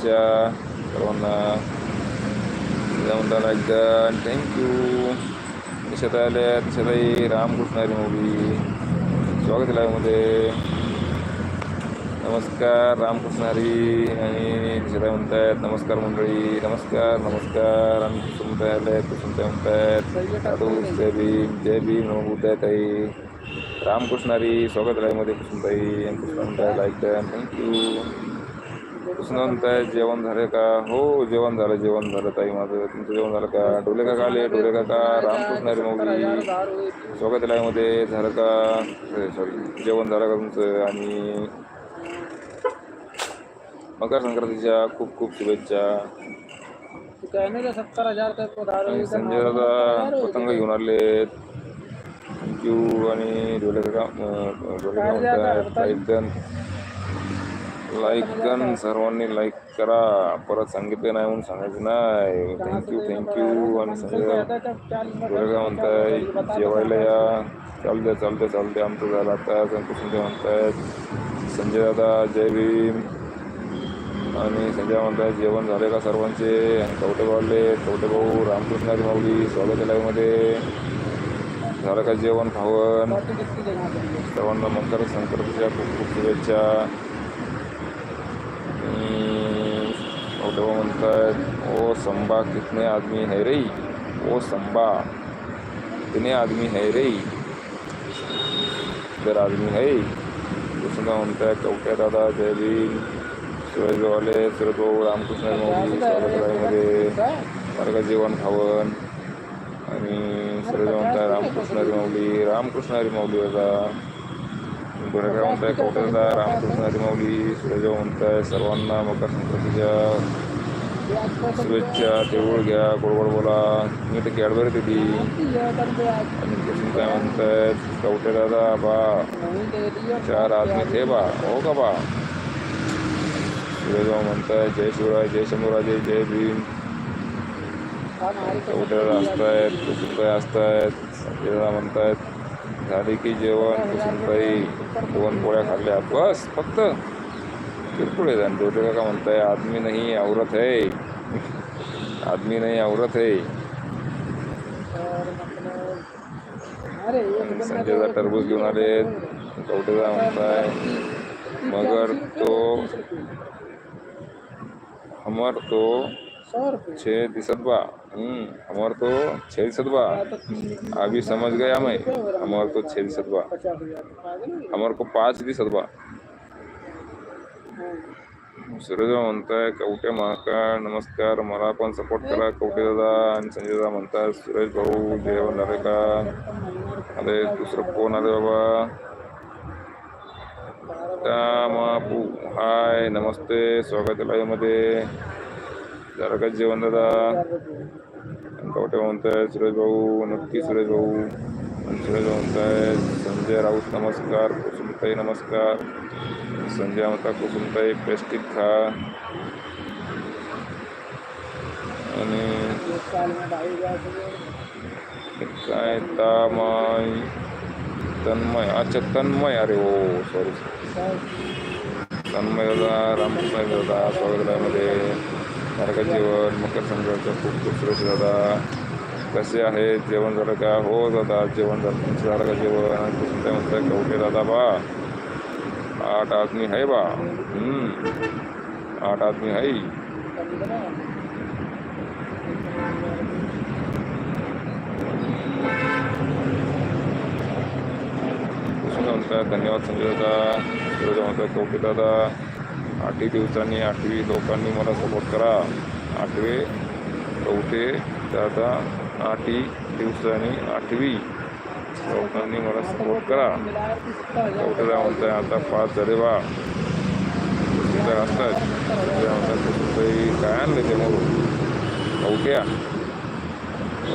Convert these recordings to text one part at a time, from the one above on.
हार्दिक शुभेच्छा सर्वांना म्हणताना एकदा थँक्यू निषेध आले निषेधाई रामकृष्ण हरी मोगी स्वागत आहे लाईव्हमध्ये नमस्कार रामकृष्ण हरी आणि निषेधा म्हणतायत नमस्कार मंडळी नमस्कार नमस्कार आणि कुसुम म्हणताय आले कुसुम म्हणतायत साधू जय भीम जय भीम नमो ताई रामकृष्ण हरी स्वागत आहे लाईव्हमध्ये कुसुम आणि कृष्ण म्हणताय लाईक द्या थँक्यू कृष्ण जेवण झाले का? हो जेवण झालं जेवण झालं ताई माझं. तुमचं जेवण झालं का? डोले का आले डोले का रामकृष्ण हरी मोगी. स्वागत आहे झालं का? सॉरी जेवण झालं का तुमचं? आणि मकर संक्रांतीच्या खूप खूप शुभेच्छा. संजय दादा पतंग घेऊन आले थँक्यू आणि डोले का डोले का लाईक डन सर्वांनी लाईक करा. परत सांगितलं नाही म्हणून सांगायचं नाही. थँक्यू थँक्यू आणि संजय दादा डोले म्हणताय जेवायला या. चालते चालते चालते आमचं झालं आता. संकुशन म्हणतायत संजय दादा जय भीम. आणि संजय म्हणताय जेवण झाले का सर्वांचे? आणि कवटे भाऊले कवटे भाऊ? रामकृष्णारी माऊली स्वागत लाईव्हमध्ये झालं का जेवण खावण? सर्वांना मकर संक्रांतीच्या खूप खूप शुभेच्छा. म्हणतात ओ संबा कितने आदमी है रे? ओ संबा कितने आदमी है रे? इधर आदमी है? कृष्णा म्हणताय कवट्या दादा जय भीम भाऊले सुरेश भाऊ रामकृष्ण मौली स्वागतरायमध्ये मार्ग जेवण खावण आणि म्हणताय रामकृष्ण हरी माऊली रामकृष्ण हरी माऊली दादा गोरेगाव म्हणताय कवटे रामकृष्ण हरी माऊली सुरेश म्हणताय सर्वांना मकर संक्रांतीच्या शुभेच्छा देऊळ घ्या गोडगोड बोला. मी तर कॅडबरी दिली आणि कृष्ण काय म्हणतायत कवटे दादा बा. चार आदमी थे बा हो का बा? सुरेशभाऊ म्हणताय जय शिवराय जय शंभूराजे जय भीम. कवटेदादा असतायत कुसुमताई असतायत संजयदादा म्हणतायत. झाली की जेवण कुसुमताई दोन पोळ्या खाल्ल्या बस फक्त किरकोळ आहे आणि डोटे काका म्हणताय आदमी नाही औरत है आदमी नाही औरत है आणि संजयदा टरबूज घेऊन आले. कवटेदा म्हणताय मगर तो हमर तो सौ छे दिसत बा हम्म, हमर तो छे दिसत बा अभी समझ गया मैं हमार तो छे दिसत बा को पाच दिसत बा सूरज म्हणताय कवटे महाकाळ नमस्कार मला पण सपोर्ट करा कवटे दादा आणि संजय दादा म्हणतात सुरेश भाऊ देव झाले का अरे दुसरं कोण आले बाबा? मापू हाय नमस्ते स्वागत आहे मध्ये. का जेवण दादा कवटे म्हणताय सुरेश भाऊ नक्की सुरेश भाऊ. सुरेश भाऊ म्हणताय संजय राऊत नमस्कार कुसुमताई नमस्कार. संजय म्हणता कुसुमताई पेस्टिक खा. आणि काय तामाय तन्मय अच्छा तन्मय अरे हो सॉरी तन्मय दादा रामकृष्ण दादा स्वागतामध्ये नरका जेवण मकर संक्रांतीचं खूप खूप सुरक्षित दादा कसे आहे जेवण झालं का? हो दादा जेवण झालं. तुमचं झालं का जेवण? आणि कुसुम कवटे दादा बा? आठ आदमी आहे बा. आठ आदमी आहे. म्हणतात धन्यवाद संजय दादा. म्हणतात कवटे दादा? आठही दिवसांनी आठवी लोकांनी मला सपोर्ट करा. आठवे चौथे दादा आठही दिवसांनी आठवी लोकांनी मला सपोर्ट करा. कवटे दादा म्हणताय आता पाच झाले बा. कुसुमताई असतात संजय म्हणतात काय आणलं ते मग चौथ्या.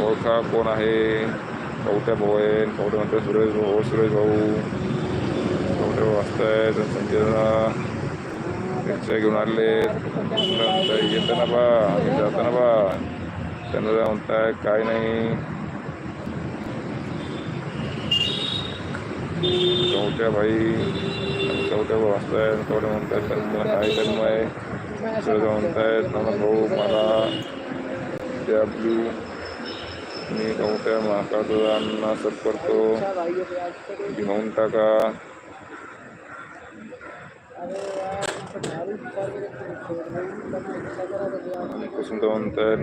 ओळखा कोण आहे? चौथ्या भाऊ आहे. चौथ्या म्हणतात सुरेश भाऊ. हो सुरेश भाऊ. चौथ्या भाऊ असतात संजय संजयला. रिक्षा घेऊन आले म्हणताय येताना बा आम्ही जाताना बा त्यांना म्हणताय काय नाही चौथ्या भाई चौथ्या भाऊ असताय थोडे म्हणतात त्यांना काय जन्म आहे चौथ्या म्हणताय त्यांना भाऊ मला त्या ब्लू मी चौथ्या महाकाचा अण्णा सप करतो घेऊन टाका वसंत म्हणताय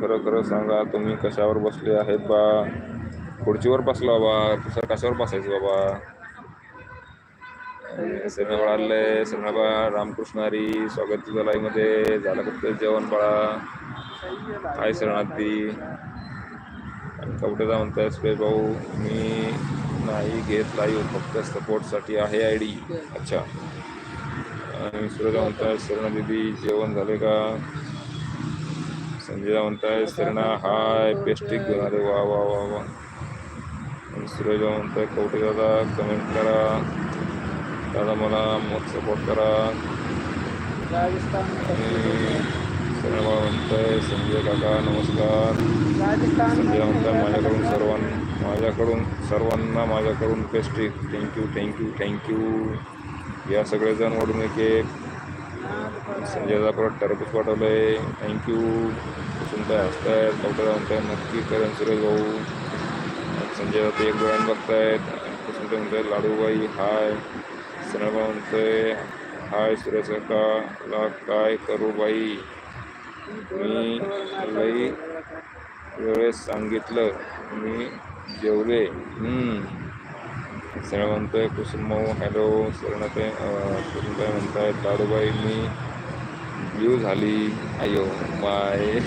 खरं खरं सांगा तुम्ही कशावर बसले आहेत बा? खुर्चीवर बसला बाबा दुसरं कशावर बसायचं बाबा? सगळं बाळाले सगळं बा रामकृष्णारी स्वागत तुझ्या लाईमध्ये झालं फक्त जेवण बाळा. काय शरणार्थी आणि कवटेला म्हणताय सुरेश भाऊ मी नाही घेत लाईव्ह फक्त सपोर्टसाठी आहे आय डी. अच्छा. आणि सुरेला म्हणताय शरणा दिदी जेवण झाले का? संजय म्हणताय शरणा हाय पेस्टिक घेऊन आले वा वा वा वा. आणि सुरेला म्हणताय कवटे दादा कमेंट करा. दादा मला मत सपोर्ट करा. आणि शरण म्हणताय संजय काका नमस्कार. संजय म्हणताय माझ्याकडून सर्वांना माझ्याकडून सर्वांना माझ्याकडून पेस्टिक थँक्यू थँक्यू थँक्यू या सगळेजण वडून एक एक संजयला परत टरबूज पाठवलंय. थँक्यू कुसुमताय हसतायत डॉक्टर म्हणताय नक्की करेन सुरेश भाऊ. संजय ते एक डोळ्यानं बघतायत. कुसुमताई म्हणताय लाडूबाई हाय. सनबा म्हणतोय हाय सुरेश काकाला काय करू बाई? मी लई वेळेस सांगितलं. मी जेवले. सरळ म्हणतोय कुसुम हॅलो हॅलो शरणते कुसुमताई म्हणताय दारूबाई मी. ब्ल्यू झाली. अयो माय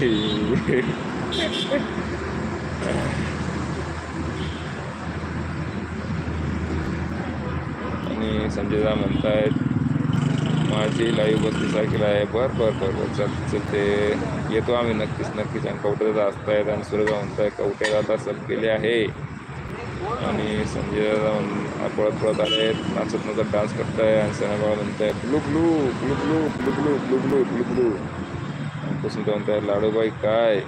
आणि संजयदा म्हणतायत माझी लाईव्ह बत्तीस तारखेला आहे. बर बर बर बर. चल चलते येतो आम्ही नक्कीच नक्कीच. आणि कवटे असतायत आणि सुरेगा म्हणताय कवटे सब केले आहे. आणि संजय पळत पळत आले. नाचत नाचत डान्स करताय आणि सणाबाळा म्हणताय blue blue blue blue blue blue blue blue blue blue. आणि कुसुमता म्हणताय लाडूबाई काय?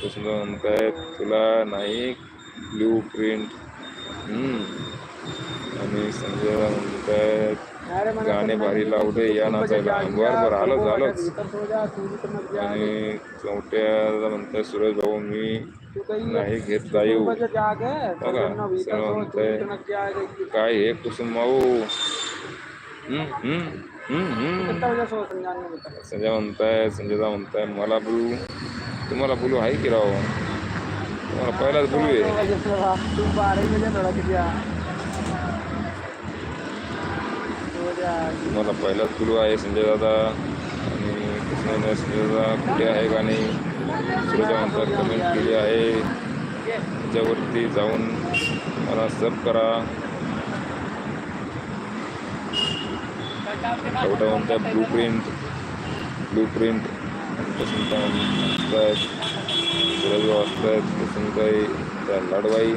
कुसुमता म्हणताय तुला नाही ब्लू प्रिंट. आणि संजय मैंने गाणे भारी लावले या नाचायला. बर बर मत जा आणि चौट्याला म्हणताय सुरेश भाऊ मी घेता येऊ म्हणते काय हे कुसुमाऊ संजय म्हणताय संजयदा म्हणताय मला बोलू? तुम्हाला बोलू आहे की राव? तुम्हाला पहिलाच बोलू आहे. तुम्हाला पहिलाच बोलू आहे संजय दादा आणि सुद्धा कुठे आहे का नाही श्रोत्यानंतर कमेंट केली आहे. त्याच्यावरती जाऊन मला सब करा. लॉकडाऊनचा ब्लू प्रिंट ब्लू प्रिंट वाचतायत सुरज वाचतायत वसंतताई त्या लाडवाई.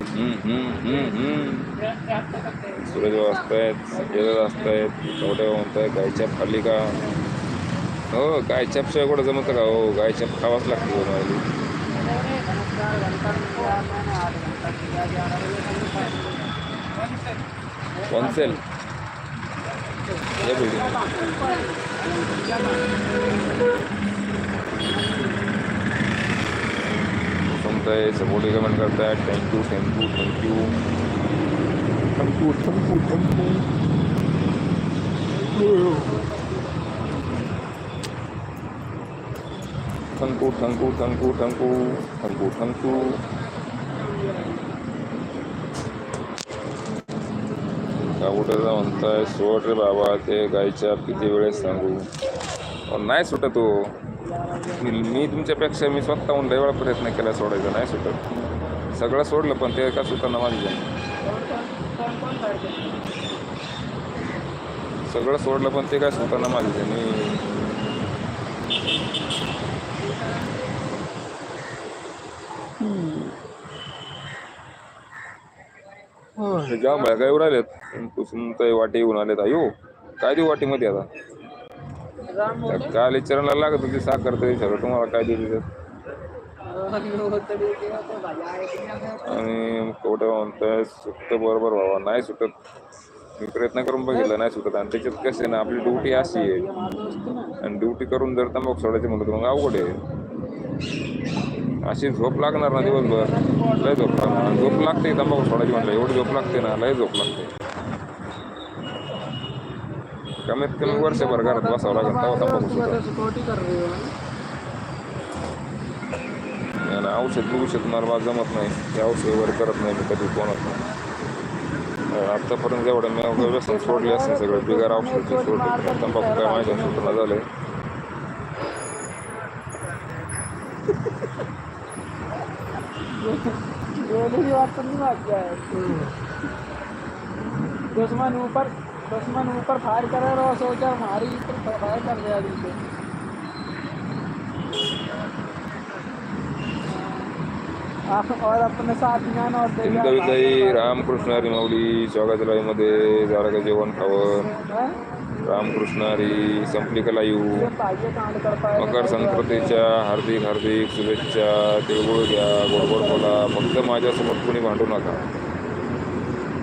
सूरज वाचतायत संजयला वाचतायत कवट्या म्हणताय गायच्या पालिका हो गायच्यापशिवाय कुठं जमत का? हो गायच्या खावाच लागतो कॉन्सेल या बिल्डिंग सपोर्ट रिकमेंड करताय. Thank you thank you thank you thank you thank you thank you thank you thank you thank you thank you thank you thank you काबुटाचा म्हणताय सोड रे बाबा ते गायच्या किती वेळेस सांगू? नाही सुटत हो. मी मी तुमच्यापेक्षा मी स्वतःहून लय वेळा प्रयत्न केला सोडायचा नाही सुटत. सगळं सोडलं पण ते का सुटाना माझ्या सगळं सोडलं पण ते काय सुटाना माझी मी जाम भळका येऊन आलेत कुसुम तर वाटे येऊन आलेत. अयो काय देऊ वाटीमध्ये आता? काल विचारायला लागत होती साखर तरी सगळं तुम्हाला काय आहे आणि कोवटे म्हणतोय सुटतं बरोबर व्हावं नाही सुटत. मी प्रयत्न करून बघितलं नाही सुटत. आणि त्याच्यात कसं आहे ना आपली ड्युटी अशी आहे. आणि ड्युटी करून जर तंबाखू सोडायची म्हणलं तर मग अवघड आहे. अशी झोप लागणार ना दिवसभर? लय झोप लागणार. झोप लागते तंबाखू सोडायची म्हटलं एवढी झोप लागते ना लय झोप लागते. कमीत कमी वर्षभर घरात बसावं लागेल तेव्हा तंबाखू औषध औषध मला बा जमत नाही. ते औषध वगैरे करत नाही मी कधी कोणत नाही आत्तापर्यंत एवढं मी व्यसन सोडले असेल सगळं बिगार औषध सोडले तंबाखू काय माझ्या सुरूना झालं. आहे नहीं बात क्या है दुश्मन ऊपर दुश्मन ऊपर फायर करे और सोचा हमारी ऊपर फायर कर दिया आप और अपने साथियां और कविताई रामकृष्ण हरी माऊली स्वागत मध्ये झालं का जेवण खावं? रामकृष्ण हरी संपली कलायू मकर संक्रांतीच्या हार्दिक हार्दिक शुभेच्छा तिळगुळ घ्या गोडगोड बोला फक्त माझ्यासोबत कुणी भांडू नका.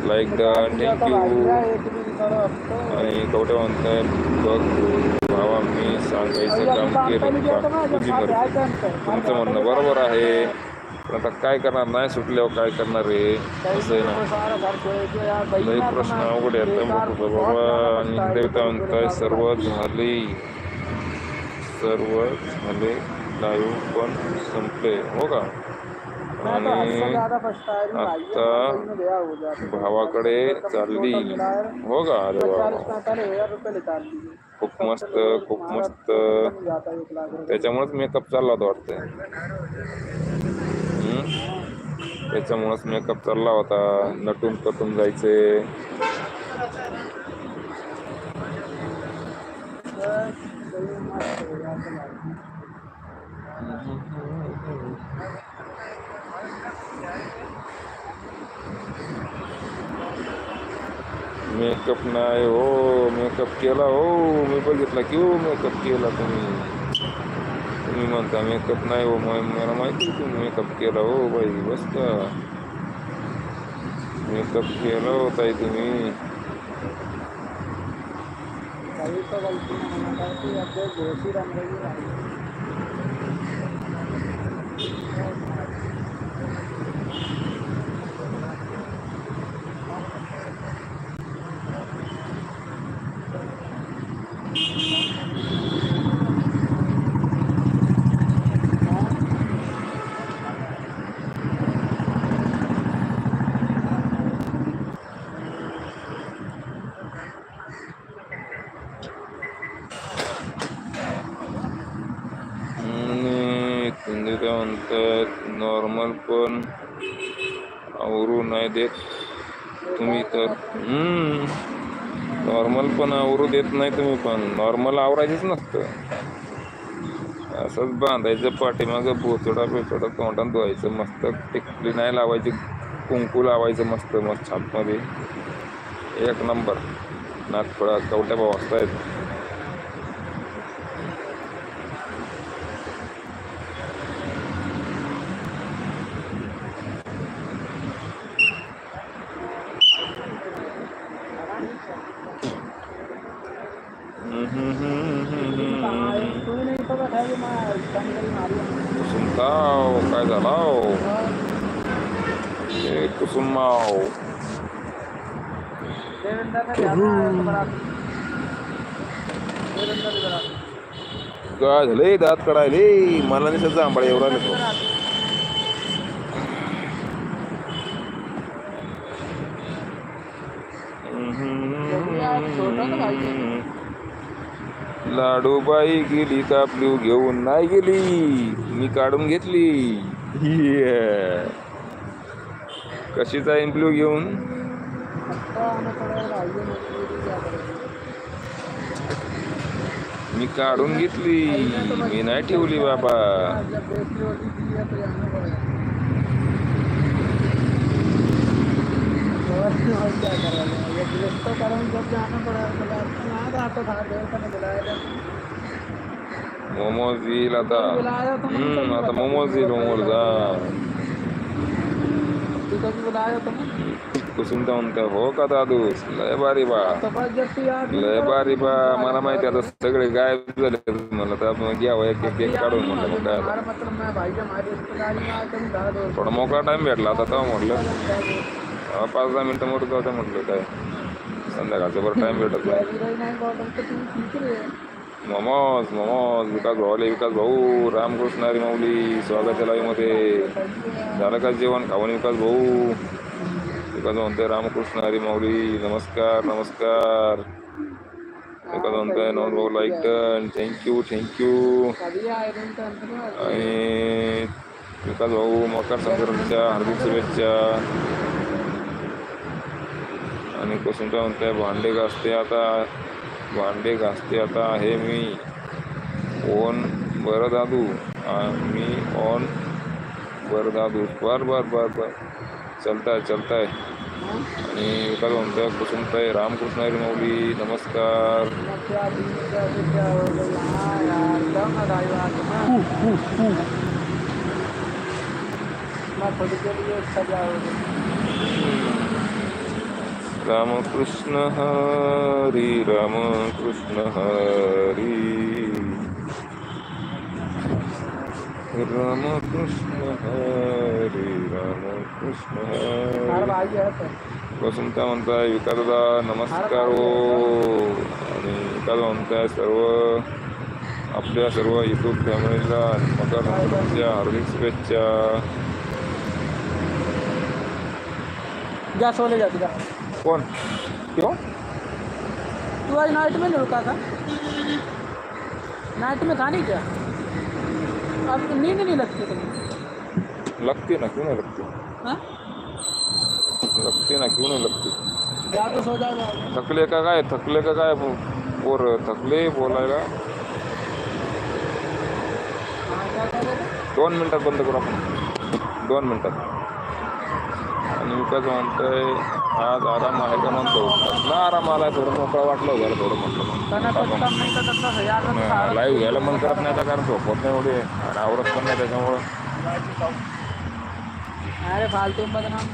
लाईक डन थँक्यू आणि कवटे म्हणताय बघ भावा मी सांगायचं काम केलं. तुमचं म्हणणं बरोबर आहे. आता काय करणार? नाही सुटल्यावर काय करणार आहे असं आहे ना. लई प्रश्न अवघड आहे बाबा. आणि देवता म्हणताय सर्व झाले. सर्व झाले. लाईव्ह पण संपले. हो का? आणि आता भावाकडे चालली. हो का? अरे लिए खूप मस्त खूप मस्त. त्याच्यामुळेच मेकअप चालला होता वाटतंय? त्याच्यामुळंच मेकअप चालला होता. नटून कटून जायचे. मेकअप नाही हो. मेकअप केला हो. मी बघितला की हो मेकअप केला तुम्ही. तुम्ही म्हणता मेकअप नाही हो म- मला माहिती तुम्ही मेकअप केला हो बाई बस का मेकअप केला हो ताई तुम्ही गलती ना होना चाहिए अब जो घोषी रंग रही है भाई आणि तुम्ही काय म्हणतात नॉर्मल पण आवरू नाही देत तुम्ही तर नॉर्मल पण आवरू देत नाही तुम्ही पण. नॉर्मल आवरायचंच नसतं. असंच बांधायचं पाठीमागं बोचडा बिचडा तोंडात धुवायचं मस्त. टिकली नाही लावायची कुंकू लावायचं मस्त मस्त छापमध्ये. एक नंबर. नागपुडा कवट्या भाव असतायत नहीं तो बैठा कि मैं जंगल मारी कुसुमताव काय झाला ए कुसुमाव देवेंद्र ने जाना है तो बड़ा देवेंद्र ने बड़ा काय झाले दात कडायले मला नाही सध्या आंबाळे एवढा नेतो लाडूबाई गेली कापली घेऊन नाही गेली. मी काढून घेतली. Yeah. कशी जाईन ब्लू घेऊन? मी काढून घेतली मी नाही ठेवली बाबा जब बेटी होती थी है तो जाना पड़ेगा और और क्या करेगा ये गिरफ्त तो करूँ जब जाना पड़ेगा तो ना था तो था देर तक बुलाया जाए मोमोज येईल आता बुलाया तो मैं हम्म आता मोमोज येईल मोमोज हा तू कभी बुलाया हो का दादू? लय बारी बा. लय बारी बा. मला बुलाया माहिती आता सगळे गायब झाले मला तर मग घ्यावं एक एक एक काढून म्हणलं मग काय थोडा मोकळा टाइम भेटला आता तेव्हा म्हटलं. पाच दहा मिनटं मोठं जाऊ द्या म्हटलं काय. संध्याकाळचं बरं टाइम भेटत नाही. नाही बॉटल मोमोज मोमोज विकास भाऊले विकास भाऊ रामकृष्ण हरी माऊली स्वागत आहे live झालं का जेवण? खाऊन विकास भाऊ. विकास भाऊ म्हणते रामकृष्ण हरी माऊली नमस्कार नमस्कार विकास भाऊ म्हणते नवल भाऊ like done thank you thank you कभी आए दिन तो अंत में आते आणि विकास भाऊ मकर संक्रांतीच्या हार्दिक शुभेच्छा आणि कुसुमचा म्हणते भांडे घासते आता भांडे घासते आता हे मी ओन बरं दादू आ- मी ऑन बरं दादू बर बर बर बर चलताय चलताय आणि विकास म्हणतोय कुसुमताई रामकृष्ण हरी माऊली नमस्कार मैं क्या दिन क्या से क्या हो गई हाँ आणि विकास म्हणतो कुसुमत आहे रामकृष्ण मौली नमस्कार. रामकृष्ण हरी रामकृष्ण हरी. रामकृष्ण हरी राम हर हरी भाई है तो म्हणताय नमस्कार। हो आणि विकास म्हणताय सर्व आपल्या सर्व युट्यूब फॅमिलीला मकर संक्रांतीच्या हार्दिक शुभेच्छा. जा सोले जा जा. कोण? क्यों तू आज नाइट में नहीं रुका था? नाइट में था नहीं क्या? अब नींद नहीं लगती तुम्हें लगते ना क्यों नहीं लगती हाँ लगते ना क्यों नहीं लगती थकले का काय? थकले का काय? पोर थकले बोलायला. दोन मिनिटात बंद करू आपण. दोन मिनिटात. आणि विकास म्हणतोय आज आराम आहे का म्हणतो? कसला आराम आलाय? थोडं मोकळा वाटलं जरा थोडं म्हटलं लाईव्ह घ्यायला मन करत नाही आता कारण झोपत नाही एवढे. आणि आवरत पण नाही त्याच्यामुळं. अरे फालतू बदनाम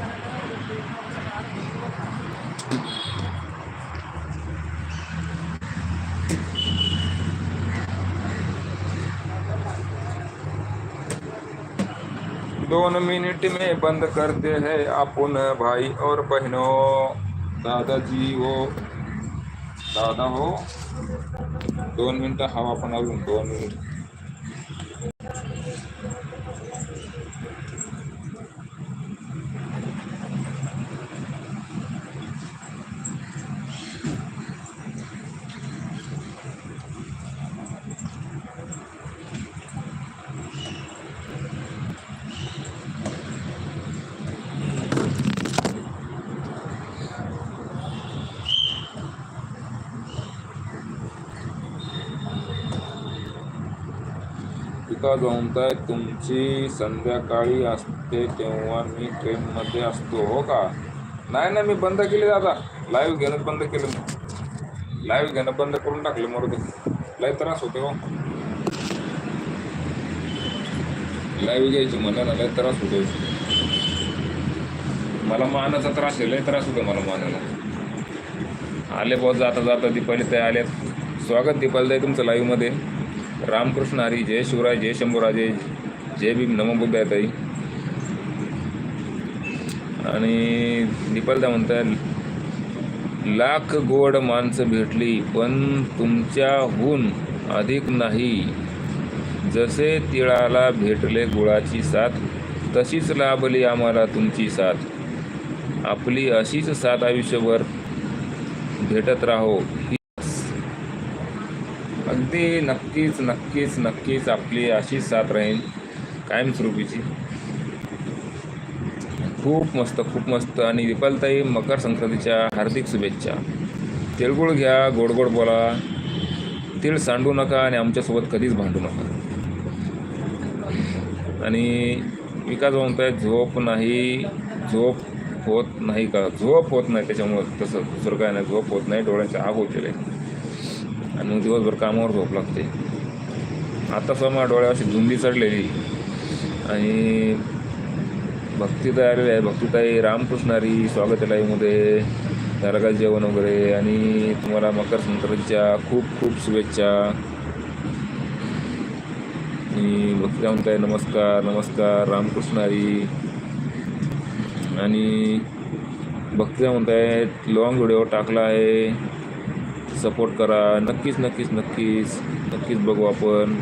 दोन मिनट में बंद करते हैं अपन भाई और बहनों। दादाजी हो। दादा हो। दोन मिनट हवा अजून दोन मिनिट। पिका जमताय तुमची संध्याकाळी असते तेव्हा मी ट्रेनमध्ये असतो हो का? नाही नाही मी बंद केले दादा. लाईव्ह घेणं बंद केलं मी. लाईव्ह घेणं बंद करून टाकलं मरू लय त्रास होते हो. लाईव्ह घ्यायची म्हणलं ना लय त्रास होतो मला मानाचा त्रास आहे लय त्रास होतो मला मानाला. आले बहुत जाता जाता दीपाली ताई आले स्वागत दीपाली ताई तुमचं लाईव्हमध्ये. रामकृष्ण हरी जय शिवराय जय शंभूराजे जय भीम नमो बुद्धाय ताई. आणि दीपाली म्हणतात लाख गोड माणसं भेटली पण तुमच्याहून अधिक नाही. जसे तिळाला भेटले गुळाची साथ तशीच लाभली आम्हाला तुमची साथ. आपली अशीच साथ आयुष्यभर भेटत राहो. ते नक्कीच नक्कीच नक्कीच आपली अशीच साथ राहील कायमस्वरूपीची. खूप मस्त खूप मस्त. आणि विपालताई मकर संक्रांतीच्या हार्दिक शुभेच्छा. तिळगुळ घ्या गोड गोड बोला. तीळ सांडू नका आणि आमच्यासोबत कधीच भांडू नका. आणि विकास म्हणतोय झोप नाही झोप होत नाही का? झोप होत नाही त्याच्यामुळं तसं दुसरं काय नाही. झोप होत नाही डोळ्यांच्या आग होते आणि मग दिवसभर कामावर झोप लागते. आता समोर डोळ्यावर अशी धुंदी चढलेली. आणि भक्तीताई आलेली आहे. भक्तीताई रामकृष्णारी स्वागत आहे लाईव्हमध्ये. जेवण वगैरे. आणि तुम्हाला मकर संक्रांतीच्या खूप खूप शुभेच्छा. आणि भक्ती म्हणताय नमस्कार नमस्कार रामकृष्णारी. आणि भक्ती म्हणताय लॉंग व्हिडिओ टाकला आहे. सपोर्ट करा. नक्कीच नक्कीच नक्कीच. नक्कीच बघू आपण.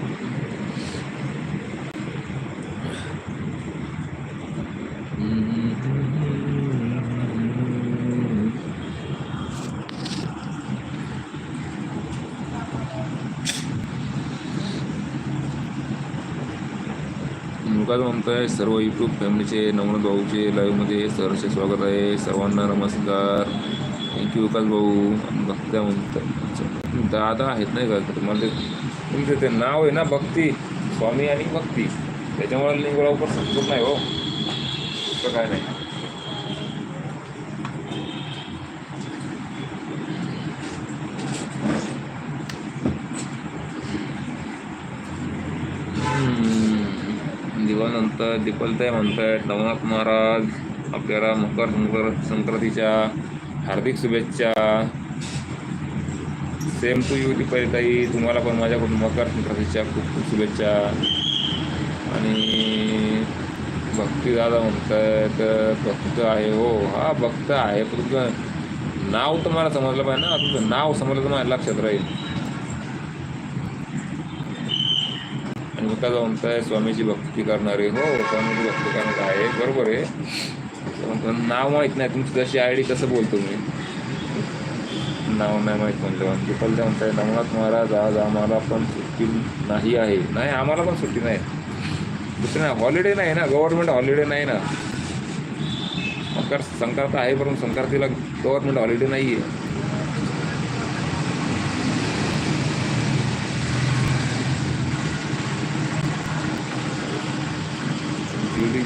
मुकाज म्हणताय सर्व यूट्यूब फॅमिलीचे नवनाथ भाऊचे लाईव्हमध्ये सरचे स्वागत आहे. सर्वांना नमस्कार. थँक्यू विकास भाऊ आणि भक्त्या म्हणतात. दादा आहेत नाही का तुम्हाला ते तुमचं ते नाव आहे ना भक्ती. स्वामी आणि भक्ती. त्याच्यामुळे लिंग लवकर समजत नाही हो. दुसरं काय नाही. दिवानंतर दीपलताई म्हणतायत नवनाथ महाराज आपल्याला मकर संक्र संक्रांतीच्या हार्दिक शुभेच्छा. Same to you Deepalitai. तुम्हाला पण माझ्याकडून मकर संक्रांतीच्या खूप खूप शुभेच्छा. आणि भक्ती दादा म्हणतात भक्त आहे हो. हा भक्त आहे. पण तुमचं नाव तुम्हाला समजलं पाहिजे ना. तुमचं नाव समजलं तर माझ्या लक्षात राहील. आणि मग काय म्हणताय स्वामीची भक्ती करणारे हो. स्वामीची भक्ती करणार आहे बरोबर आहे. पण नाव माहीत नाही. तुमची जशी आय डी कसं बोलतो मी. नाव नाही माहीत म्हणलं. पिपल ते म्हणताय नवनाथ महाराज आज आम्हाला पण सुट्टी नाही आहे. नाही आम्हाला पण सुट्टी नाही. सुट्टी नाही हॉलिडे नाही ना. गव्हर्नमेंट हॉलिडे नाही ना. मकर संक्रांत आहे परंतु संक्रांतीला गव्हर्नमेंट हॉलिडे नाही आहे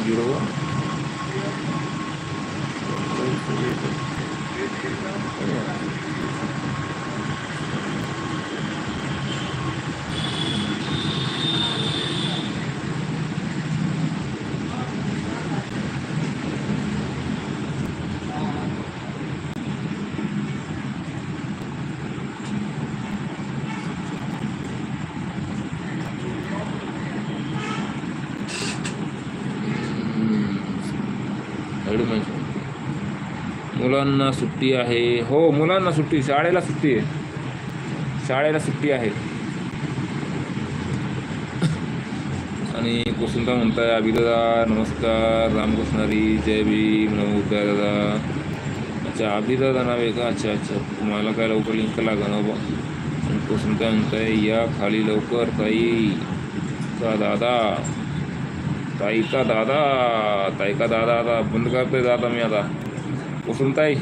झिरो झिरो एवढी माहिती मुलांना सुट्टी आहे. हो मुलांना सुट्टी. शाळेला सुट्टी आहे. शाळेला सुट्टी आहे. आणि कुसुमता म्हणताय अभिदादा नमस्कार. रामकृष्णारी जय भीम. नमस्कार दादा. अच्छा अभिदादा नाव आहे का? अच्छा अच्छा. तुम्हाला काय लवकर लिंक लागा ना बा आणि कुसुमता म्हणताय या खाली लवकर ताई. का दादा. ताई का दादा. ताई का दादा आता? बंद करतोय दादा मी आता. उसून ताई.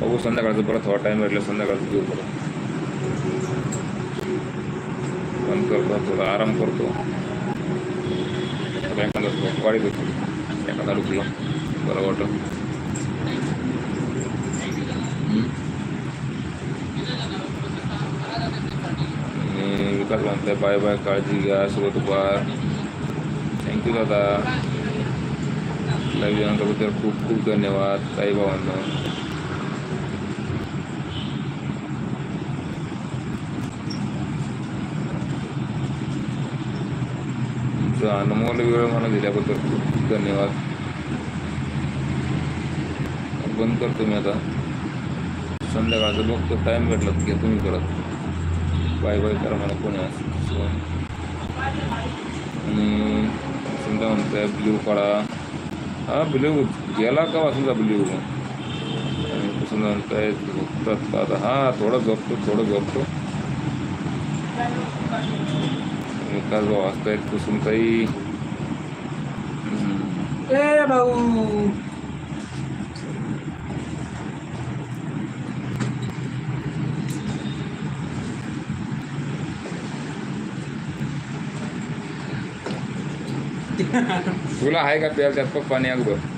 बघू संध्याकाळचं परत थोडा टाईम भेटला संध्याकाळचं घेऊ परत. बंद करतो थोडा आराम करतो. एखादा वाढी देतो एखादा डुकला बरं वाटत आणि विकास म्हणते बाय बाय काळजी घ्या शुभ दुपार थँक्यू दादा. लाईव्ह खूप खूप धन्यवाद. साई भावांना तुमचा अनमोल वेळ मला दिल्याबद्दल खूप खूप धन्यवाद. बंद करतो मी आता. संध्याकाळचं बघतो. टाईम भेटला की तुम्ही करत बाय बाय करा मला कोणी असं आणि समजा म्हणतोय ब्ल्यू काढा. हा ब्ल्यू गेला का वाचूचा ब्ल्यू आणि समजा म्हणताय झोपतात का आता? हा थोडं झोपतो थोडं झोपतो. भाऊ वाचतायत कुसुमताई हम्म. ए भाऊ. तुला आहे का प्यायला त्यात पाणी अगोदर?